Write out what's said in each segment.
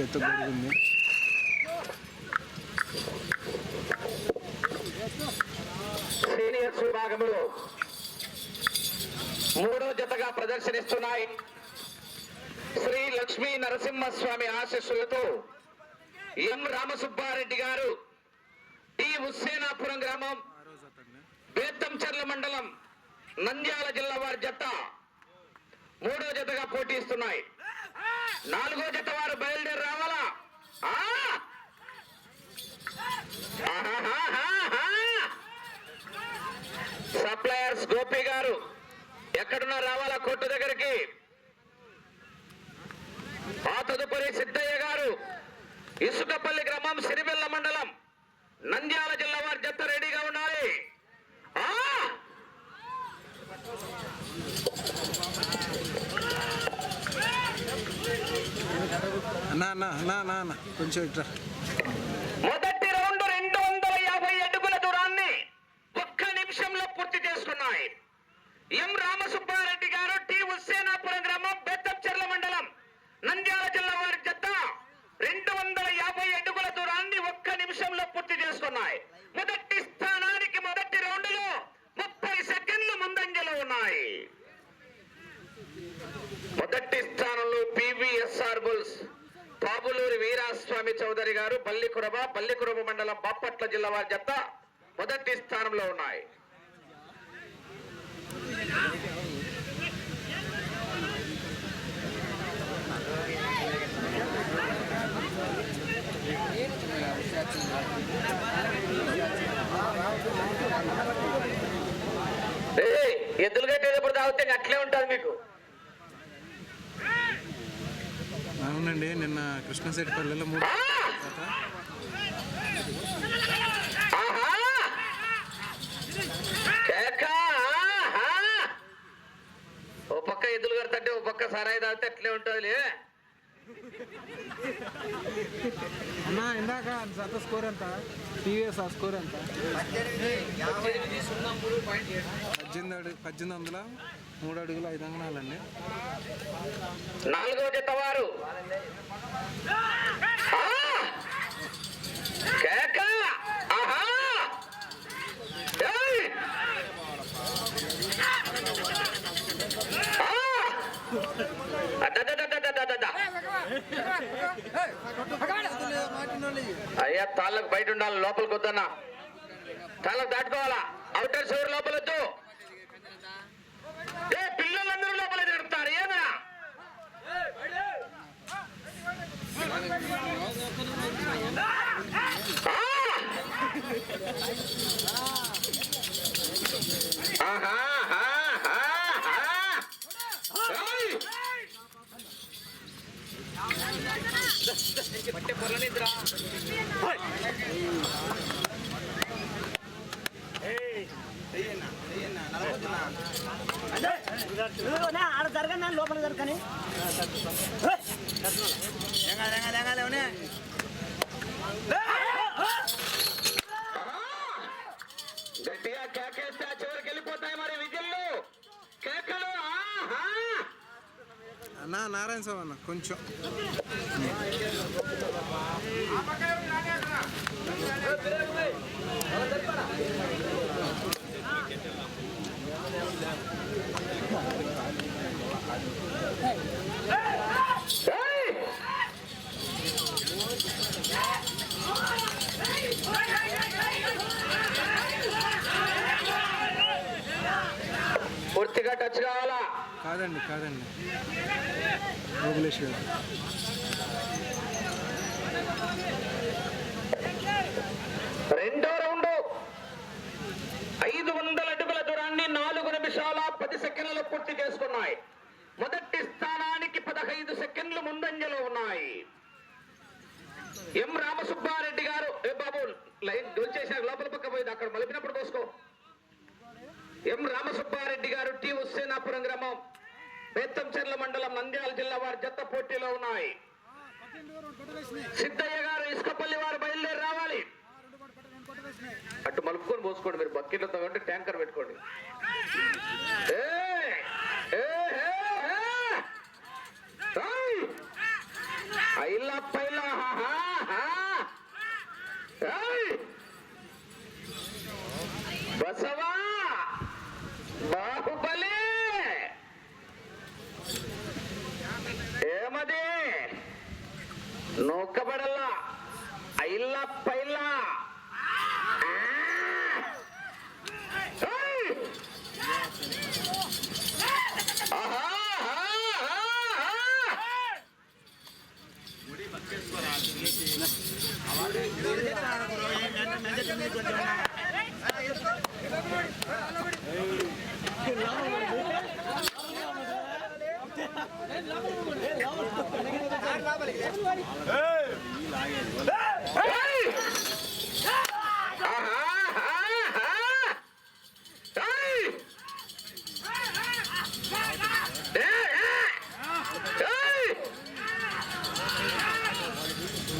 చేత్తో పెరిగింది సీనియర్స్ విభాగంలో మూడో జతగా ప్రదర్శనిస్తున్నాయి. శ్రీ లక్ష్మీ నరసింహస్వామి ఆశస్సులతో ఎం రామసుబ్బారెడ్డి గారు టి హుస్సేనాపురం గ్రామం బేత్తంచెర్ల మండలం నంద్యాల జిల్లా వారి జత మూడో జతగా పోటీస్తున్నాయి నాలుగో జత వారు బయలుదేరి రావాలా? సప్లయర్స్ గోపి గారు ఎక్కడున్నా రావాలా కొట్టు దగ్గరికి? ఆ తదుపరి సిద్ధయ్య గారు ఇసుకపల్లి గ్రామం సిరిబెల్ల మండలం నంద్యాల జిల్లా వారి జత రెడీగా ఉండాలి. ఆ! అన్నా అన్నా అన్నా అన్నా అన్న కొంచెం ఇట్రా. మొదటి రౌండ్ రెండు వందల యాభై అడుగుల దూరాన్ని ఒక్క నిమిషంలో పూర్తి చేసుకున్నాయి. ఎం రామసుబ్బారెడ్డి గారు టి హుస్సేనాపురం గ్రామం బెత్తచెర్ల మండలం నంద్యాల జిల్లా వారి జత రెండు వందల యాభై అడుగుల దూరాన్ని ఒక్క నిమిషంలో పూర్తి చేసుకున్నాయి. మొదటి స్థానానికి మొదటి రౌండ్లో ముప్పై సెకండ్లు ముందంజలో ఉన్నాయి. మొదటి స్థానంలో బాబులూరి వీరాస్వామి చౌదరి గారు బల్లికురబ బల్లికురబ మండలం బాపట్ల జిల్లా వారి జత మొదటి స్థానంలో ఉన్నాయి. ఏయ్, ఎద్దులు కట్టేటప్పుడు తాగితే అట్లే ఉంటుంది మీకు? అవునండి నిన్న కృష్ణశెట్టిపల్లిలో మూడు! ఓ పక్క ఎద్దులు కడతంటే ఓ పక్క సరాయి తాగితే అట్లే ఉంటుంది అన్నా ఇందాక జత స్కోర్ ఎంత? టీవీఎస్ ఆ స్కోర్ ఎంత? పద్దెనిమిది పద్దెనిమిది వందల? మూడు అడుగులు ఐదు అంగనాలండి. నాలుగో జత వారు. అయ్యా తాళ్ళకు బయట ఉండాలి లోపలికి వద్దన్నా. తాళ్ళకు దాటి పట్టే పొరలేదురా ఆడ జరగండి. లోపల జరగని నారాయణ స్వామి అన్న కొంచెం. sure. సిద్ధయ్య గారు ఇసుకపల్లి వారు బయలుదేరి రావాలి. అటు మలుపుకొని పోసుకోండి మీరు బకెట్లతో కంటే ట్యాంకర్ పెట్టుకోండి.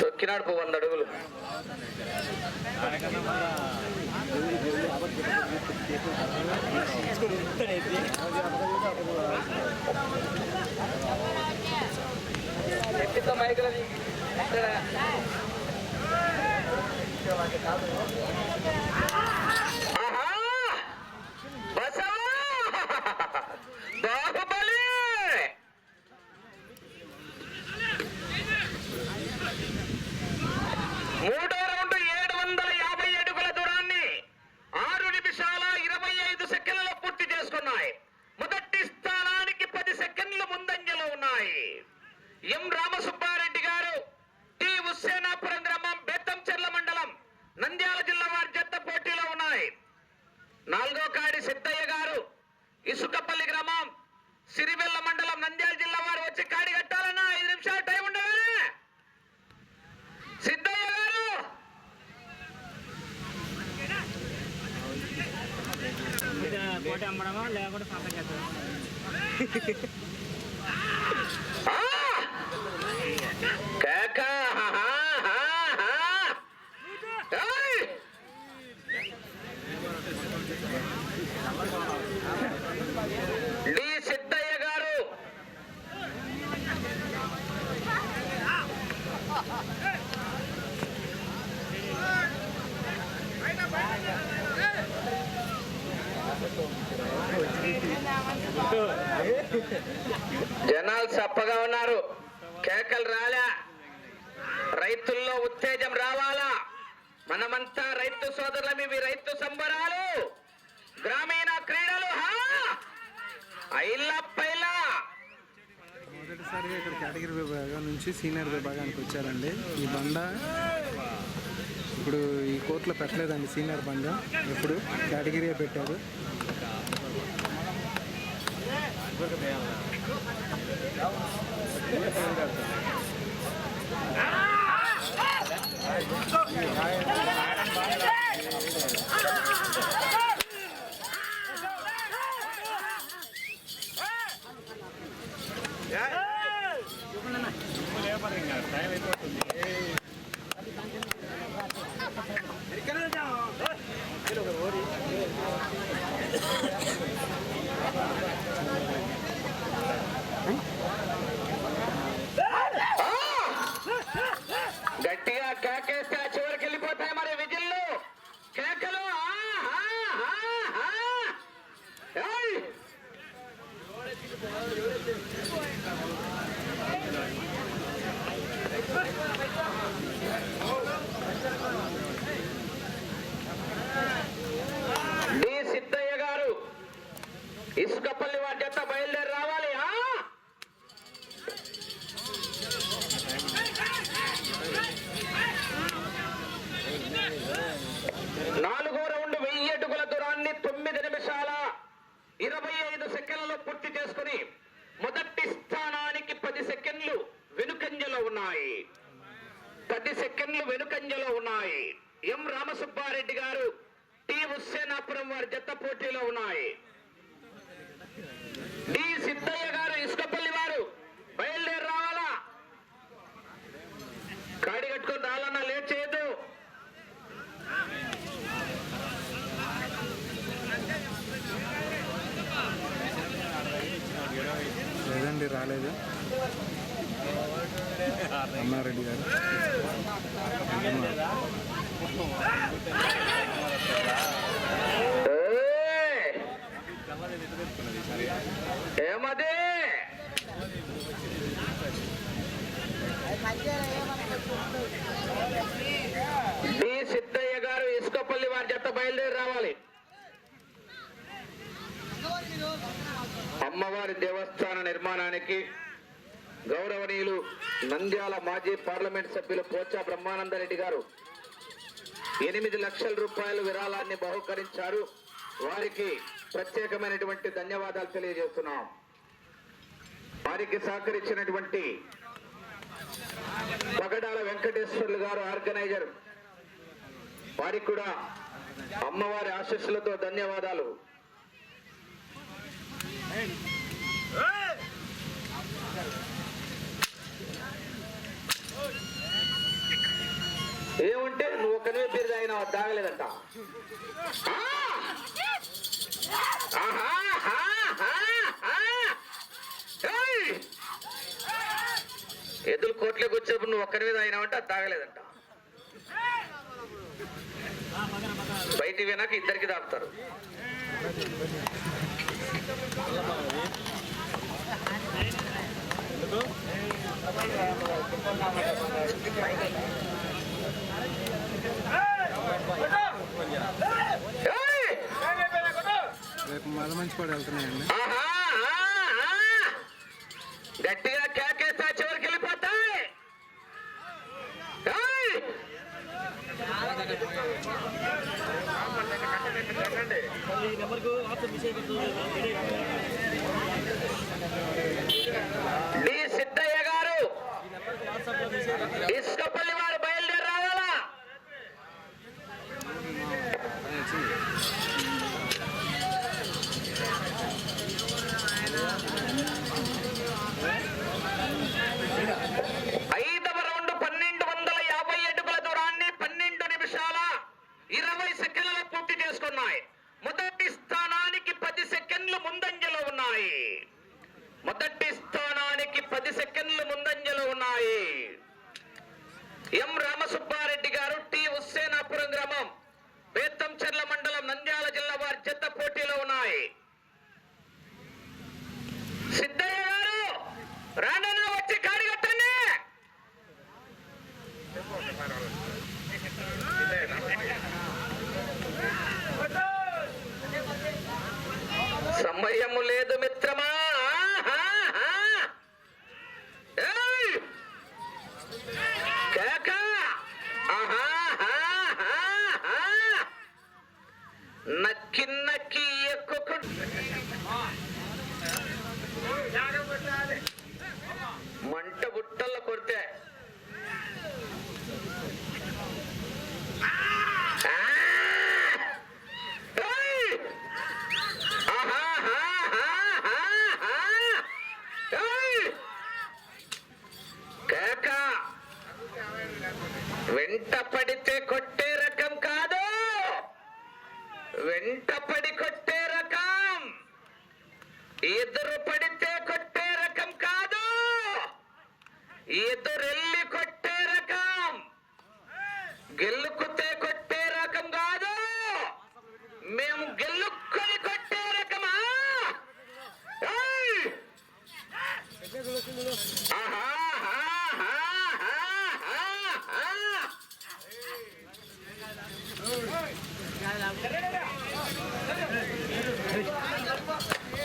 తొక్కినాడు పో వంద అడుగులు. మైకులది ఇక్కడ కోట అమ్మడమా లేకుంటే సంతకం జనాలు చప్పగా ఉన్నారు. కేకలు రాలా. రైతుల్లో ఉత్తేజం రావాలా? మనమంతా రైతు సోదరులం ఇవి రైతు సంబరాలు. గ్రామీణ క్రీడలు హా? పైలా మొదటిసారిగా ఇక్కడ కేటగిరీ విభాగం నుంచి సీనియర్ విభాగానికి వచ్చారండి. ఈ బండ ఇప్పుడు ఈ కోర్టులో పెట్టలేదండి సీనియర్ బండ. ఎప్పుడు కేటగిరీ పెట్టారు. Ah! Ah! Ah! ఉన్నాయి. పది సెకండ్లు వెనుకంజలో ఉన్నాయి. ఎం రామసుబ్బారెడ్డి గారు టి హుస్సేనాపురం వారి జత పోటీలో ఉన్నాయి. డి సిద్ధయ్య గారు ఇసుకపల్లి వారు బయలుదేరి రావాలా? కాడి కట్టుకొని రావాలన్నా లేట్ చేయొద్దు. లేదండి రాలేదు. అమ్మారెడ్డి గారు ఏమది డి సిద్ధయ్య గారు ఇసుకపల్లి వారి జత బయలుదేరి రావాలి అమ్మవారి దేవస్థాన నిర్మాణానికి గౌరవనీయులు నంద్యాల మాజీ పార్లమెంట్ సభ్యులు పోచా బ్రహ్మానందరెడ్డి గారు ఎనిమిది లక్షల రూపాయల విరాళాన్ని బహుకరించారు. వారికి ప్రత్యేకమైనటువంటి ధన్యవాదాలు తెలియజేస్తున్నాం. వారికి సహకరించినటువంటి పగడాల వెంకటేశ్వర్లు గారు ఆర్గనైజర్. వారికి కూడా అమ్మవారి ఆశీస్సులతో ధన్యవాదాలు. ఏముంటే నువ్వు ఒక్కనే పేరు తాగినా తాగలేదంట. ఆహా! ఎద్దులు కోట్లోకి వచ్చేప్పుడు నువ్వు ఒక్కరి మీద అయినావంటే అది తాగలేదంట. బయట వినాక ఇద్దరికి తాగుతారు. ఏయ్! రేపు కూడా వెళ్తున్నాయండి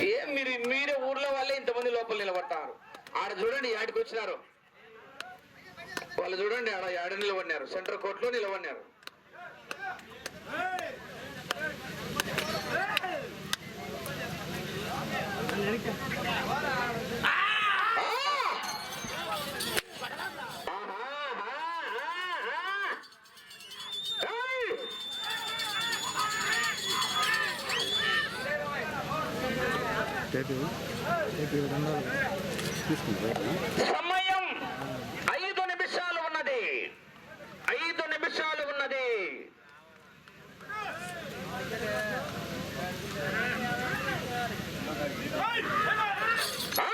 ఏం మీరు మీరే ఊర్లో వాళ్ళే ఇంతమంది లోపల నిలబడ్డారు ఆడ చూడండి యాడికి వచ్చినారు. వాళ్ళు చూడండి ఆడ యాడ నిలబడినారు. సెంటర్ కోర్టులో నిలబడినారు. రేపు రేపు ఏడు తీసుకుంటారు సమయం ఐదు నిమిషాలు ఉన్నది ఐదు నిమిషాలు ఉన్నది ఆ!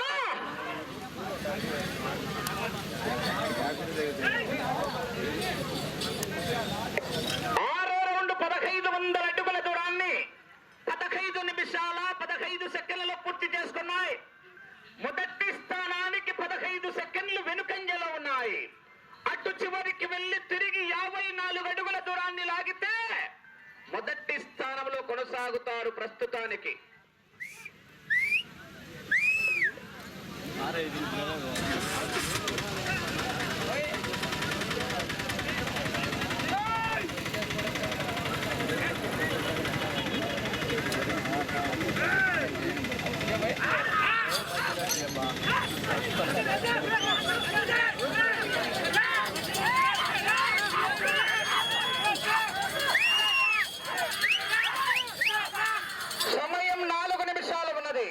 వెనక్కి వెళ్ళి తిరిగి యాభై నాలుగు అడుగుల దూరాన్ని లాగితే మొదటి స్థానంలో కొనసాగుతారు ప్రస్తుతానికి Ah నాలుగు నిమిషాలు ఉన్నది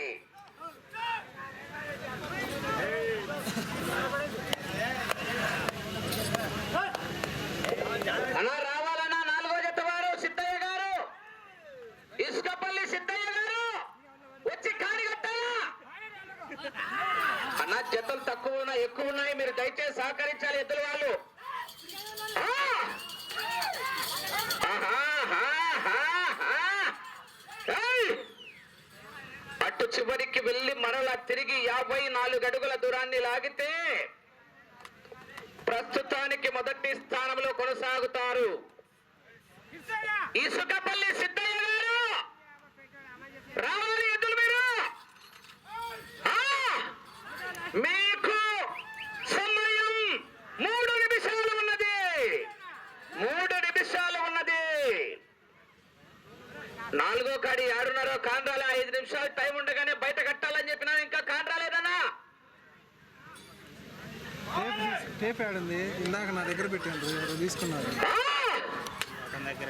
అన్నా రావాలన్నా నాలుగో జత వారు సిద్ధయ్య గారు ఇసుకపల్లి సిద్ధయ్య గారు వచ్చి కాని కట్టాలా అన్నా జతలు తక్కువ ఉన్నాయి ఎక్కువ ఉన్నాయి మీరు దయచేసి సహకరించాలి ఎద్దుల వాళ్ళు ఆ! ఆహా, ఆహా, ఆహా. ఏయ్! అటు చివరికి వెళ్ళి మరలా తిరిగి యాభై నాలుగు అడుగుల లాగితే ప్రస్తుతానికి మొదటి స్థానంలో కొనసాగుతారు. ఇసుకపల్లి సిద్ధయ్య గారు! రావాలి ఎద్దులు మీరు! మీకు సమయం మూడు నిమిషాలు ఉన్నది. మూడు నిమిషాలు ఉన్నది. నాలుగో కాడి ఆడున్నారో కాండ్రాలే ఐదు నిమిషాలు టైం ఉండగానే టేప్ తీసి- ఆడింది ఇందాక నా దగ్గర పెట్టాను ఎవరో తీసుకున్నారు. దగ్గర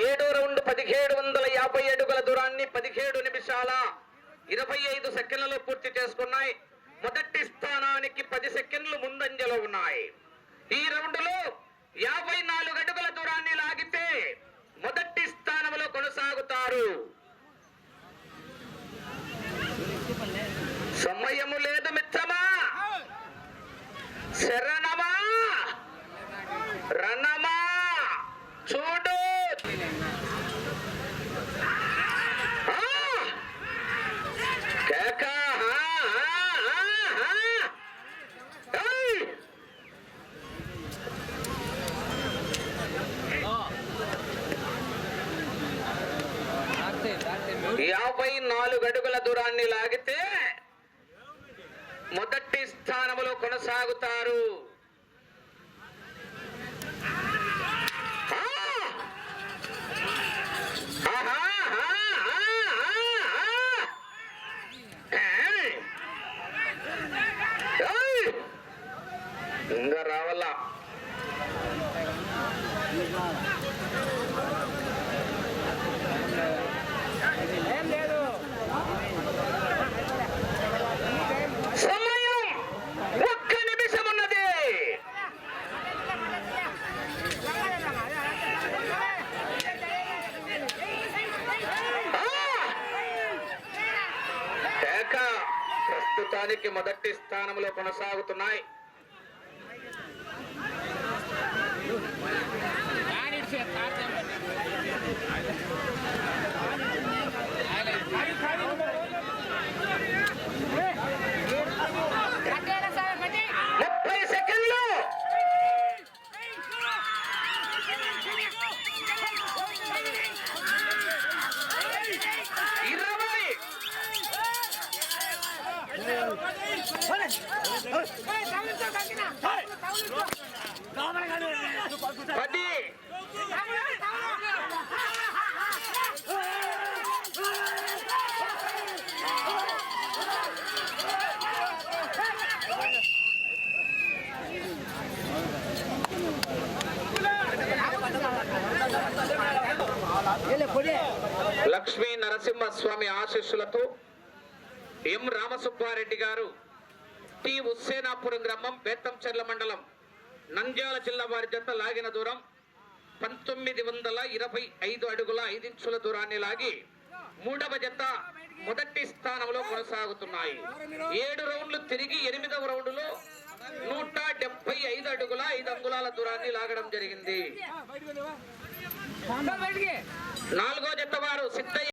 ఏడో రౌండ్ పదిహేడు వందల యాభై అడుగుల దూరాన్ని పదిహేడు నిమిషాల ఇరవై ఐదు సెకండ్లలో పూర్తి చేసుకున్నాయి మొదటి స్థానానికి పది సెకండ్లు ముందంజలో ఉన్నాయి ఈ రౌండ్లో యాభై నాలుగు అడుగుల దూరాన్ని లాగితే మొదటి స్థానంలో కొనసాగుతారు సమయము లేదు మిత్రమా శరణమా రణమా చూడు ఆ! కేక, ఆ, ఆ, ఆ, ఆ. ఏయ్! యాభై నాలుగు అడుగుల దూరాన్ని లాగితే మొదటి స్థానంలో కొనసాగుతారు ఆ! ఆహా, ఆహా, ఆహా, ఆహా. ఏయ్! ఏయ్! ఉంగరా రావాలా సమయం ఒక్క నిమిషం ఉన్నది ఆ! కేక ప్రస్తుతానికి మొదటి స్థానంలో కొనసాగుతున్నాయి ముప్పై సెకండ్లు ఇరవై పది లక్ష్మీ నరసింహస్వామి ఆశీస్సులతో ఎం రామసుబ్బారెడ్డి గారు టి హుస్సేనాపురం గ్రామం బేత్తంచెర్ల మండలం నంద్యాల జిల్లా వారి జత లాగిన దూరం పంతొమ్మిది వందల ఇరవై ఐదు అడుగుల ఐదించుల దూరాన్ని లాగి మూడవ జత మొదటి స్థానంలో కొనసాగుతున్నాయి. ఏడు రౌండ్లు తిరిగి ఎనిమిదవ రౌండ్లో నూట డెబ్బై ఐదు అడుగుల ఐదు అంగుళాల దూరాన్ని లాగడం జరిగింది. నాలుగో జత వారు సిద్ధయ్య